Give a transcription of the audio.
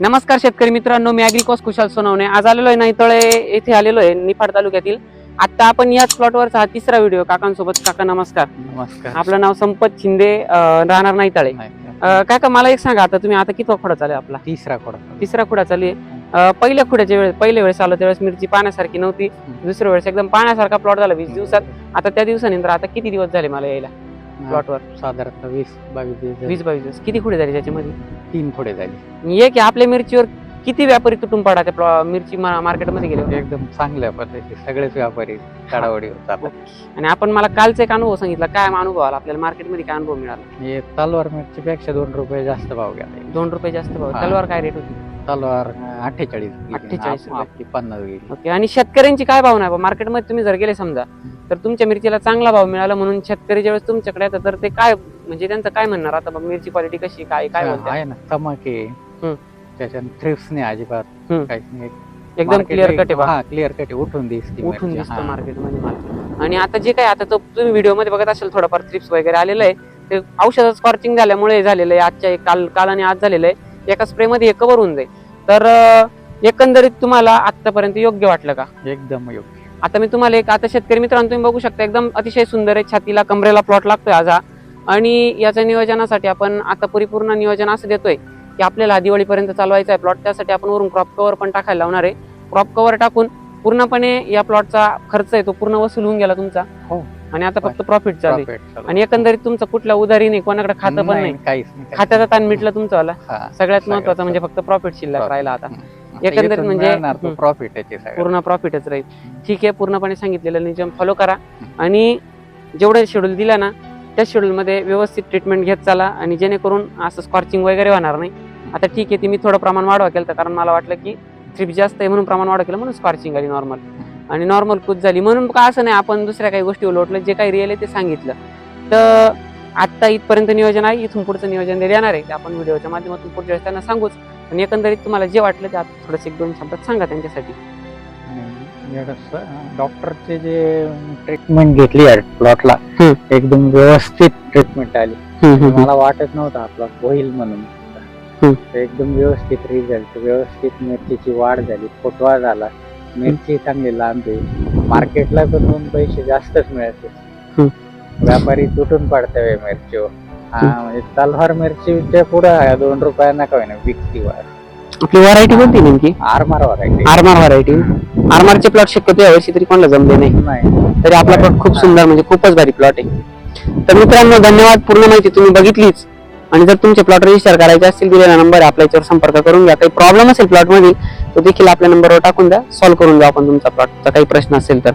नमस्कार शेतकरी मित्रांनो मी अॅग्रिकॉस कुशाल सोनवणे. आज आलेलो आहे नाईतळे येथे आलेलो आहे निफाड तालुक्यातील. आता आपण याच प्लॉटवरचा हा तिसरा व्हिडिओ काकांसोबत काका नमस्कार. नमस्कार. आपलं नाव संपत शिंदे अं, राहणार नाईताळे. अं, काका मला एक सांगा आता तुम्ही आता किती खोडा चालू आहे आपला? तिसरा खोडा तिसरा खुडा चालू आहे. अं, पहिल्या खुड्याच्या वेळेस पहिल्या वेळेस आलो त्यावेळेस मिरची पाण्यासारखी नव्हती. दुसऱ्या वेळेस एकदम पाण्यासारखा प्लॉट झाला वीस दिवसात. आता त्या दिवसानंतर आता किती दिवस झाले मला यायला? प्लॉटवर साधारणतः वीस बावीस दिवस झाले. वीस बावीस दिवस. किती खुडे झाले त्याच्यामध्ये? तीन खोडे झाले. ये की आपल्या मिरचीवर किती व्यापारी तुटून पडा त्या प्लॉ- मिरची मा- मार्केटमध्ये गेले एकदम चांगल्या पद्धती सगळेच व्यापारी चढावडीवर जातात. आणि आपण मला कालचा एक अनुभव सांगितला. काय अनुभव आला? आपल्याला मार्केटमध्ये काय अनुभव मिळाला? हे तलवार मिरची पेक्षा दोन रुपये जास्त भाव गेले दोन रुपये जास्त भाव. हा. तलवार काय रेट होती? तलवार अठ्ठेचाळीस गेली. 48 आप- रुपये. आपली पन्नास गेली. ओके. आणि शेतकऱ्यांची काय भावना आहे? मार्केटमध्ये तुम्ही जर गेले समजा तर तुमच्या मिरचीला चांगला भाव मिळाला म्हणून शेतकरी ज्यावेळेस तुमच्याकडे येतात तर ते काय म्हणजे त्यांचं काय म्हणणार? आता मिरची क्वालिटी कशी काय काय आहे ना तमाके. त्याच्यात थ्रिप्स नाही अजिबात. काहीच नाही. एकदम क्लिअर कट आहे हा क्लिअर कट आहे उठून दिसते उठून. दिसतं. मार्केटमध्ये आणि आता जे काय आता तो तुम्ही व्हिडिओमध्ये बघत असेल थोडंफार थ्रिप्स वगैरे आलेलं आहे ते औषधाचं स्कॉर्चिंग झाल्यामुळे झालेलं आहे आजच्या काल काल आणि आज झालेलं आहे. एका स्प्रे मध्ये कव्हर होऊन जाईल. तर एकंदरीत तुम्हाला आतापर्यंत योग्य वाटलं का? एकदम योग्य. आता मी तुम्हाला एक आता शेतकरी मित्रांनो तुम्ही बघू शकता एकदम अतिशय सुंदर आहे छातीला कमरेला प्लॉट लागतोय आज हा. आणि याच्या नियोजनासाठी आपण आता परिपूर्ण नियोजन असं देतोय की आपल्याला हा दिवाळीपर्यंत चालवायचा आहे प्लॉट त्यासाठी आपण वरून क्रॉप कव्हर पण टाकायला लावणार आहे. क्रॉप कव्हर टाकून पूर्णपणे या प्लॉटचा खर्च आहे तो पूर्ण वसूल होऊन गेला तुमचा. हो. आणि आता फक्त प्रॉफिट चालू Profit चालू. आणि एकंदरीत तुमचं कुठल्या उधारी नाही कोणाकडे खातं पण नाही खात्याचा ताण मिटलं तुमचं हा. सगळ्यात महत्वाचं म्हणजे फक्त प्रॉफिट शिल्लक. राहिला आता. एकंदरीत म्हणजे-. प्रॉफिट पूर्ण प्रॉफिटच राहील. ठीक आहे पूर्णपणे सांगितलेलं नियम फॉलो करा. आणि जेवढं शेड्यूल दिलं ना त्या schedule मध्ये व्यवस्थित ट्रीटमेंट घेत चाला आणि जेणेकरून असं स्कॉर्चिंग वगैरे होणार नाही. आता ठीक आहे ती मी थोडं प्रमाण वाढवा केलं कारण मला वाटलं की थ्रिप जास्त आहे म्हणून प्रमाण वाढवा केलं म्हणून स्कॉर्चिंग आली नॉर्मल आणि नॉर्मल कूच झाली म्हणून का असं नाही आपण दुसऱ्या काही गोष्टी उलटलं जे काही रिअल आहे ते सांगितलं. तर आत्ता इथपर्यंत नियोजन आहे इथून पुढचं नियोजन देणार आहे. आपण व्हिडिओच्या माध्यमातून पुढच्या वेळेस त्यांना सांगूच. पण एकंदरीत तुम्हाला जे वाटलं ते आता थोडंसं एक दोन शब्दात सांगा त्यांच्यासाठी. डॉक्टरचे जे ट्रीटमेंट घेतली प्लॉटला. एकदम व्यवस्थित ट्रीटमेंट आली. मला वाटत नव्हतं आपला होईल म्हणून. एकदम व्यवस्थित रिझल्ट व्यवस्थित मिरचीची वाढ झाली फुटवा झाला. मिरची चांगली लांबी मार्केटला पण दोन पैसे जास्तच मिळायचे. हम्म. व्यापारी तुटून पडते मिरचीवर. हा म्हणजे तलवार मिरचीच्या पुढे दोन रुपयांना का होईना विकती वाढ. आपली व्हरायटी कोणती नेमकी? आरमार व्हरायटी आरमार व्हरायटी आरमारचे प्लॉट शक्यतो यावर्षी तरी कोणाला जमले नाही. नाही. तरी आपला प्लॉट खूप सुंदर म्हणजे खूपच भारी प्लॉट आहे. तर मित्रांनो धन्यवाद. पूर्ण माहिती तुम्ही बघितलीच. आणि जर तुमचे प्लॉट रजिस्टर करायचे असतील दिलेला नंबर आहे आपल्या याच्यावर संपर्क करून घ्या. काही प्रॉब्लेम असेल प्लॉटमध्ये तो देखील आपल्या नंबरवर टाकून द्या. सॉल्व्ह करून द्या आपण तुमचा प्लॉटचा काही प्रश्न असेल तर.